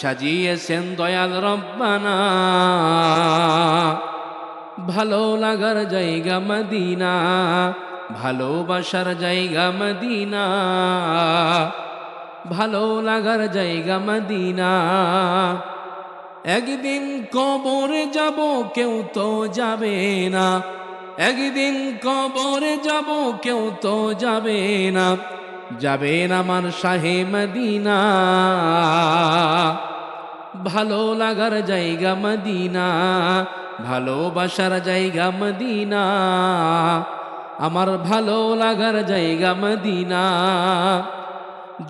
সাজিয়েছেন দয়াল রব্বানা। ভালো লাগার জায়গা মদিনা, ভালোবাসার জায়গা মদিনা, ভালো লাগার জায়গা মদিনা। একদিন কবরে যাব, কেউ তো যাবে না। একদিন কবরে যাব, কেউ তো যাবে না। যাবে না আমার শাহে মদিনা। ভালো লাগার জায়গা মদিনা ভালোবাসার জায়গা মদিনা, আমার ভালো লাগার জায়গা মদিনা।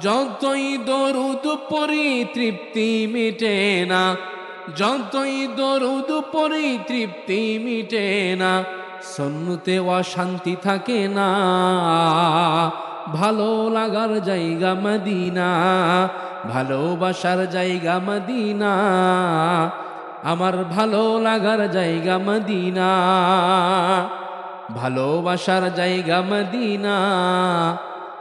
যতই দরুদ পরি তৃপ্তি মিটে না, যতই দরুদ পরি তৃপ্তি মিটে না সন্নুতে অশান্তি থাকে না। ভালো লাগার জায়গা মদিনা ভালোবাসার জায়গা মদিনা, আমার ভালো লাগার জায়গা মদিনা। ভালোবাসার জায়গা মদিনা,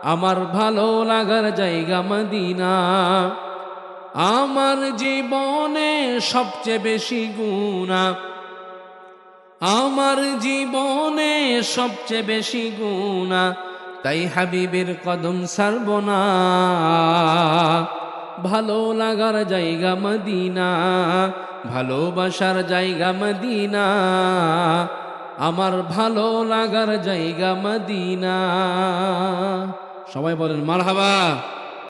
আমার ভালো লাগার জায়গা মদিনা। আমার জীবনে সবচেয়ে বেশি গুণা আমার জীবনে সবচেয়ে বেশি গুণা তাই হাবিবের কদম সারব না। ভালো লাগার জায়গা মদিনা, ভালোবাসার জায়গা মদিনা, আমার ভালো লাগার জায়গা মদিনা। সবাই বলেন, মারহাবা।